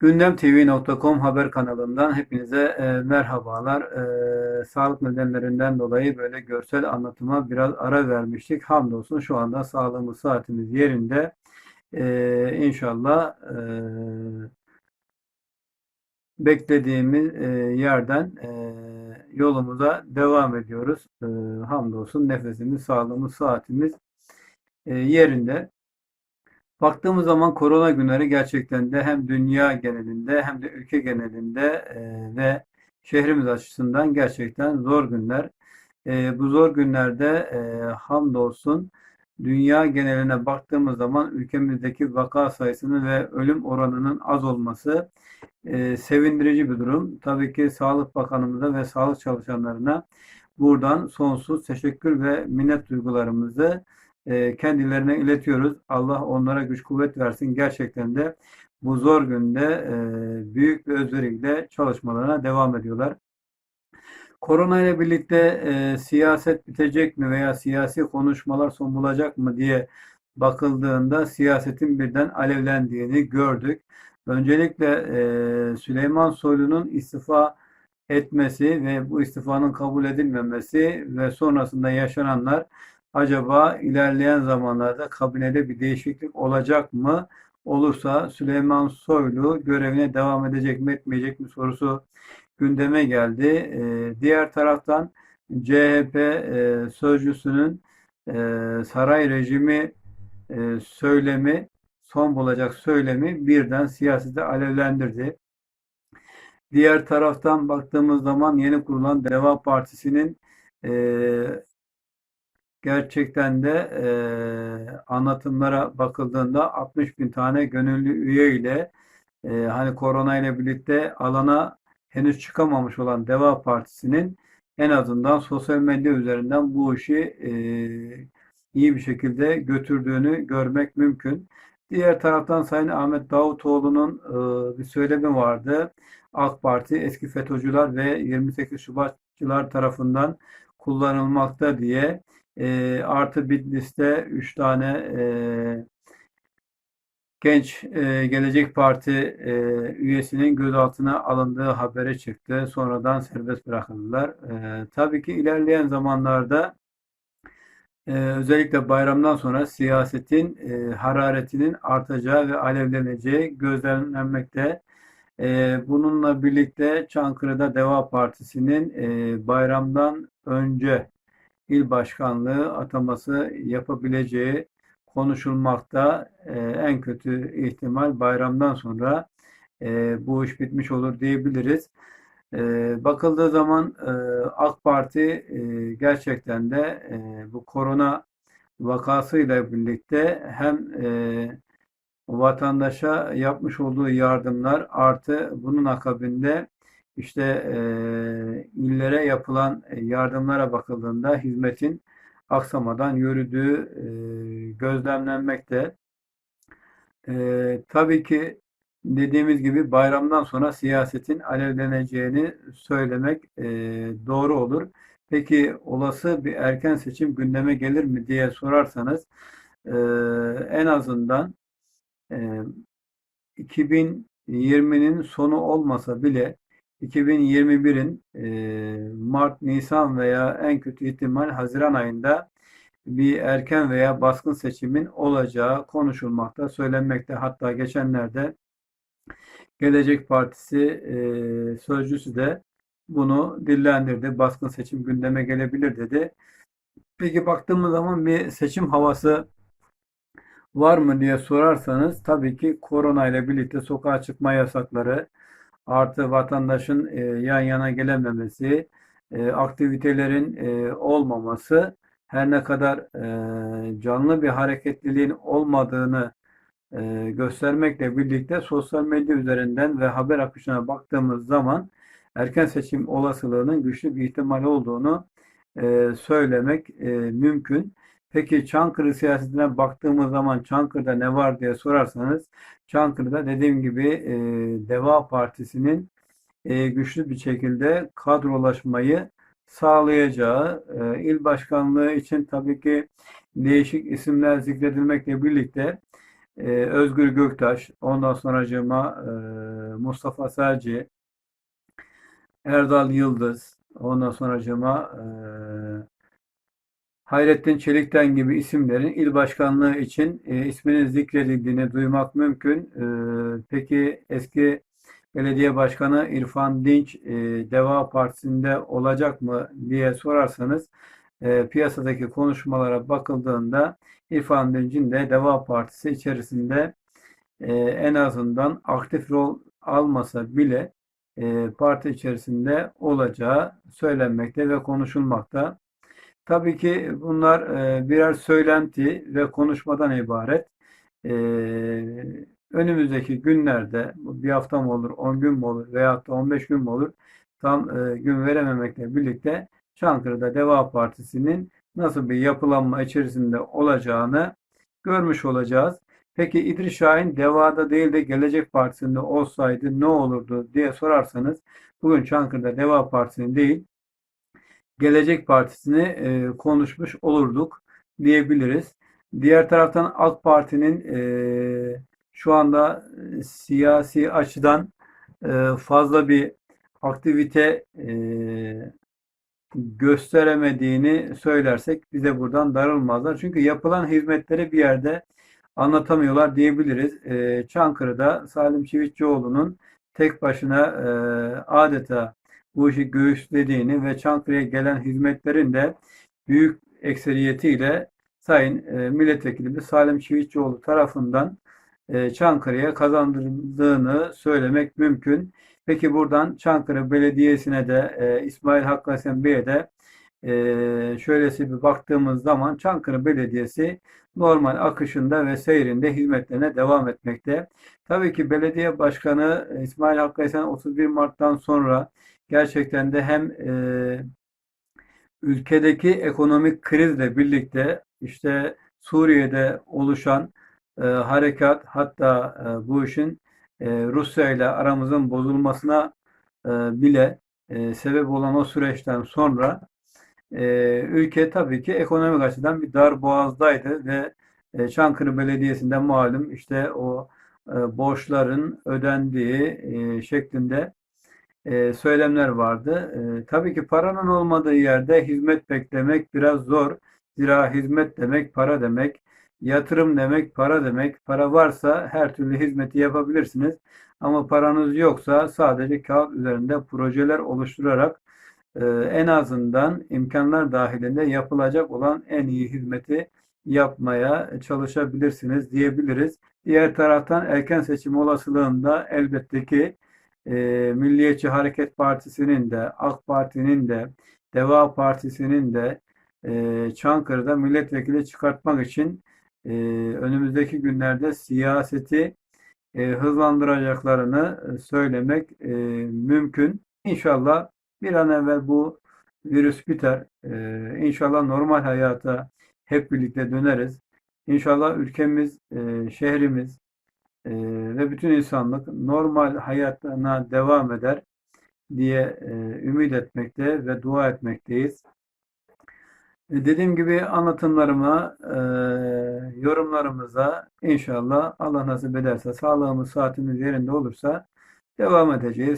gündemtv.com haber kanalından hepinize e, merhabalar. E, sağlık nedenlerinden dolayı böyle görsel anlatıma biraz ara vermiştik. Hamdolsun şu anda sağlığımız, saatimiz yerinde. E, inşallah e, beklediğimiz e, yerden e, yolumuza devam ediyoruz. E, hamdolsun nefesimiz, sağlığımız, saatimiz e, yerinde. Baktığımız zaman korona günleri gerçekten de hem dünya genelinde hem de ülke genelinde e, ve şehrimiz açısından gerçekten zor günler. E, bu zor günlerde e, hamdolsun dünya geneline baktığımız zaman ülkemizdeki vaka sayısının ve ölüm oranının az olması e, sevindirici bir durum. Tabii ki Sağlık Bakanımıza ve sağlık çalışanlarına buradan sonsuz teşekkür ve minnet duygularımızı kendilerine iletiyoruz. Allah onlara güç kuvvet versin. Gerçekten de bu zor günde e, büyük bir özveriyle çalışmalarına devam ediyorlar. Korona ile birlikte e, siyaset bitecek mi veya siyasi konuşmalar son bulacak mı diye bakıldığında siyasetin birden alevlendiğini gördük. Öncelikle e, Süleyman Soylu'nun istifa etmesi ve bu istifanın kabul edilmemesi ve sonrasında yaşananlar acaba ilerleyen zamanlarda kabinede bir değişiklik olacak mı? Olursa Süleyman Soylu görevine devam edecek mi etmeyecek mi sorusu gündeme geldi. Ee, diğer taraftan CHP e, sözcüsünün e, saray rejimi e, söylemi son bulacak söylemi birden siyasete alevlendirdi. Diğer taraftan baktığımız zaman yeni kurulan Deva Partisi'nin e, gerçekten de e, anlatımlara bakıldığında 60 bin tane gönüllü üye ile e, hani korona ile birlikte alana henüz çıkamamış olan Deva Partisi'nin en azından sosyal medya üzerinden bu işi e, iyi bir şekilde götürdüğünü görmek mümkün. Diğer taraftan Sayın Ahmet Davutoğlu'nun e, bir söylemi vardı. AK Parti eski FETÖ'cüler ve 28 Şubatçılar tarafından kullanılmakta diye e, artı Bitlis'te 3 tane e, genç e, Gelecek Parti e, üyesinin gözaltına alındığı haberi çıktı. Sonradan serbest bırakıldılar. E, tabii ki ilerleyen zamanlarda e, özellikle bayramdan sonra siyasetin e, hararetinin artacağı ve alevleneceği gözlemlenmekte. E, bununla birlikte Çankırı'da Deva Partisi'nin e, bayramdan önce il başkanlığı ataması yapabileceği konuşulmakta. E, en kötü ihtimal bayramdan sonra e, bu iş bitmiş olur diyebiliriz. E, bakıldığı zaman e, AK Parti e, gerçekten de e, bu korona vakasıyla birlikte hem e, vatandaşa yapmış olduğu yardımlar artı bunun akabinde işte e, illere yapılan yardımlara bakıldığında hizmetin aksamadan yürüdüğü e, gözlemlenmekte. E, tabii ki dediğimiz gibi bayramdan sonra siyasetin alevleneceğini söylemek e, doğru olur. Peki olası bir erken seçim gündeme gelir mi diye sorarsanız e, en azından e, 2020'nin sonu olmasa bile 2021'in e, Mart, Nisan veya en kötü ihtimal Haziran ayında bir erken veya baskın seçimin olacağı konuşulmakta, söylenmekte. Hatta geçenlerde Gelecek Partisi e, sözcüsü de bunu dillendirdi. Baskın seçim gündeme gelebilir dedi. Peki baktığımız zaman bir seçim havası var mı diye sorarsanız tabii ki korona ile birlikte sokağa çıkma yasakları, artı vatandaşın e, yan yana gelememesi, e, aktivitelerin e, olmaması, her ne kadar e, canlı bir hareketliliğin olmadığını e, göstermekle birlikte sosyal medya üzerinden ve haber akışına baktığımız zaman erken seçim olasılığının güçlü bir ihtimal olduğunu e, söylemek e, mümkün. Peki Çankırı siyasetine baktığımız zaman Çankırı'da ne var diye sorarsanız Çankırı'da dediğim gibi e, Deva Partisi'nin e, güçlü bir şekilde kadrolaşmayı sağlayacağı e, il başkanlığı için tabii ki değişik isimler zikredilmekle birlikte e, Özgür Göktaş, ondan sonracığıma e, Mustafa Selci, Erdal Yıldız, ondan sonracığıma e, Hayrettin Çelikten gibi isimlerin il başkanlığı için e, isminin zikredildiğini duymak mümkün. E, peki eski belediye başkanı İrfan Dinç e, Deva Partisi'nde olacak mı diye sorarsanız e, piyasadaki konuşmalara bakıldığında İrfan Dinç'in de Deva Partisi içerisinde e, en azından aktif rol almasa bile e, parti içerisinde olacağı söylenmekte ve konuşulmakta. Tabii ki bunlar e, birer söylenti ve konuşmadan ibaret. E, önümüzdeki günlerde bir hafta mı olur, 10 gün mü olur veyahut da 15 gün mü olur tam e, gün verememekle birlikte Çankırı'da Deva Partisi'nin nasıl bir yapılanma içerisinde olacağını görmüş olacağız. Peki İdris Şahin Deva'da değil de Gelecek Partisi'nde olsaydı ne olurdu diye sorarsanız bugün Çankırı'da Deva Partisi'nin değil Gelecek Partisi'ni e, konuşmuş olurduk diyebiliriz. Diğer taraftan AK Parti'nin e, şu anda e, siyasi açıdan e, fazla bir aktivite e, gösteremediğini söylersek bize buradan darılmazlar. Çünkü yapılan hizmetleri bir yerde anlatamıyorlar diyebiliriz. E, Çankırı'da Salim Çivitçioğlu'nun tek başına e, adeta bu işi göğüslediğini ve Çankırı'ya gelen hizmetlerin de büyük ekseriyetiyle Sayın e, Milletvekili Salim Çivitçioğlu tarafından e, Çankırı'ya kazandırıldığını söylemek mümkün. Peki buradan Çankırı Belediyesi'ne de e, İsmail Hakkı Hasan Bey'e de e, şöylesi bir baktığımız zaman Çankırı Belediyesi normal akışında ve seyrinde hizmetlerine devam etmekte. Tabii ki belediye başkanı İsmail Hakkı Hasan 31 Mart'tan sonra gerçekten de hem e, ülkedeki ekonomik krizle birlikte işte Suriye'de oluşan e, harekat hatta e, bu işin e, Rusya ile aramızın bozulmasına e, bile e, sebep olan o süreçten sonra e, ülke tabii ki ekonomik açıdan bir dar boğazdaydı ve e, Çankırı Belediyesi'nde malum işte o e, borçların ödendiği e, şeklinde e, söylemler vardı. E, tabii ki paranın olmadığı yerde hizmet beklemek biraz zor. Zira hizmet demek para demek. Yatırım demek para demek. Para varsa her türlü hizmeti yapabilirsiniz. Ama paranız yoksa sadece kağıt üzerinde projeler oluşturarak e, en azından imkanlar dahilinde yapılacak olan en iyi hizmeti yapmaya çalışabilirsiniz diyebiliriz. Diğer taraftan erken seçim olasılığında elbette ki e, Milliyetçi Hareket Partisi'nin de AK Parti'nin de Deva Partisi'nin de e, Çankırı'da milletvekili çıkartmak için e, önümüzdeki günlerde siyaseti e, hızlandıracaklarını e, söylemek e, mümkün. İnşallah bir an evvel bu virüs biter. E, inşallah normal hayata hep birlikte döneriz. İnşallah ülkemiz, e, şehrimiz e, ve bütün insanlık normal hayatına devam eder diye e, ümit etmekte ve dua etmekteyiz. E, dediğim gibi anlatımlarıma, e, yorumlarımıza inşallah Allah nasip ederse sağlığımız, saatimiz yerinde olursa devam edeceğiz.